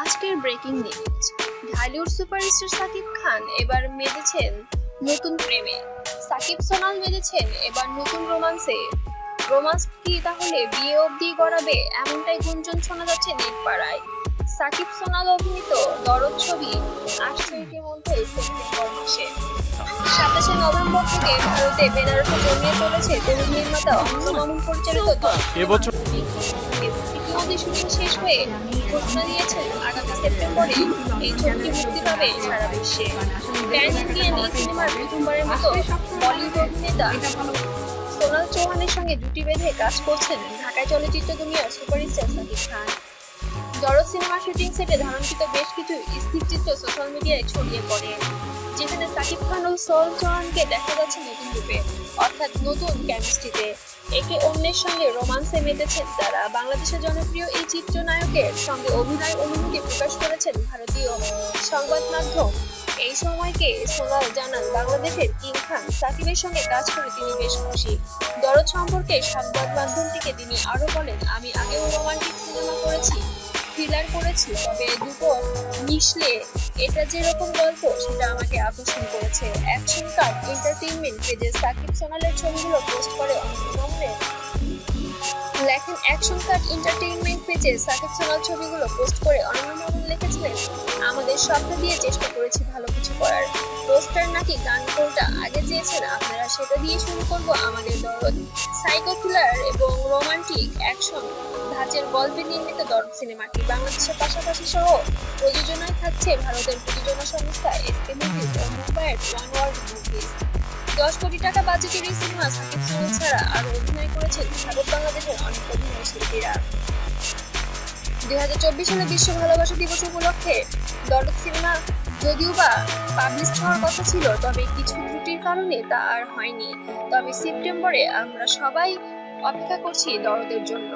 আজকের breaking news Dhallywood superstar Shakib Khan এবার মেতেছেন নতুন প্রেমে। সাকিব সোনাল মেতেছেন এবার নতুন রোমান্সে। রোমান্স কি তাহলে বিয়ে অবধি গড়াবে? এমনটাই গুঞ্জন শোনা যাচ্ছে নেট পাড়ায় সাকিব সোনাল অভিনীত দরদ ছবি আসছে ইতিমধ্যে সেপ্টেম্বর মাসে। সাতাশে নভেম্বর থেকে ভারতে বেনারসে জমিয়ে চলেছে তেলুগু নির্মাতা মামুন পরিচালিত এবছর ইতিমধ্যে শুটিং শেষ হয়ে ঘোষণা দিয়েছেন আগামী সেপ্টেম্বরে এই ছবিটি মুক্তি পাবে সারা বিশ্বে। প্যান ইন্ডিয়ান এই সিনেমার প্রথমবারের মতো বলিউড অভিনেতা সোনাল চৌহানের সঙ্গে জুটি বেঁধে কাজ করছেন ঢাকায় চলচ্চিত্র দুনিয়ার সুপারস্টার সাকিব খান। দরদ সিনেমা শুটিং সেটে ধারণকৃত বেশ কিছু স্থিরচিত্র সোশ্যাল মিডিয়ায় ছড়িয়ে পড়ে, যেখানে সাকিব খান ও সোল চৌহানকে দেখা যাচ্ছে নতুন রূপে, অর্থাৎ নতুন কেমিস্ট্রিতে একে অন্যের সঙ্গে রোমান্সে মেতেছেন তারা। বাংলাদেশের জনপ্রিয় এই চিত্রনায়কের সঙ্গে অভিনয় অনুভূতি প্রকাশ করেছেন ভারতীয় সংবাদ মাধ্যম। এই সময়কে সোনাল জানান, বাংলাদেশের কিং খান সাকিবের সঙ্গে কাজ করে তিনি বেশ খুশি। দরদ সম্পর্কে সংবাদ মাধ্যমটিকে তিনি আরও বলেন, আমি আগেও রোমান্টিক সিনেমা করেছি থ্রিলার করেছি তবে দুটো মিশলে এটা যেরকম গল্প সেটা আমাকে আকর্ষণ করেছে। অ্যাকশন কার্ড এন্টারটেইনমেন্ট পেজে সাকিব সোনালের ছবিগুলো পোস্ট করে অনেক লেখেন অ্যাকশন কার্ড এন্টারটেইনমেন্ট পেজে সাকিব সোনাল ছবিগুলো পোস্ট করে অনন্য মামুন লিখেছিলেন। আমাদের শব্দ দিয়ে চেষ্টা করেছি ভালো কিছু করার। পোস্টার নাকি গান কোনটা আগে চেয়েছেন আপনারা সেটা দিয়ে শুরু করব আমাদের দরদ। সাইকো থ্রিলার এবং রোমান্টিক অ্যাকশন ধাঁচের গল্পে নির্মিত দরদ সিনেমাটি বাংলাদেশের পাশাপাশি সহ প্রযোজনায় থাকছে ভারতের প্রযোজনা সংস্থা এসকে মুভিজ ও মুম্বাইয়ের ওয়ান ওয়ার্ল্ড মুভিজ। দশ কোটি টাকা বাজেটের এই সিনেমা সাকিব সোনাল ছাড়া আরও অভিনয় করেছেন ভারত বাংলাদেশের অনেক অভিনয় শিল্পীরা। দুই হাজার চব্বিশ সালে বিশ্ব ভালোবাসা দিবস উপলক্ষে দরদ সিনেমা যদিও বা পাবলিশ হওয়ার কথা ছিল, তবে কিছু ত্রুটির কারণে তা আর হয়নি। তবে সেপ্টেম্বরে আমরা সবাই অপেক্ষা করছি দরদের জন্য।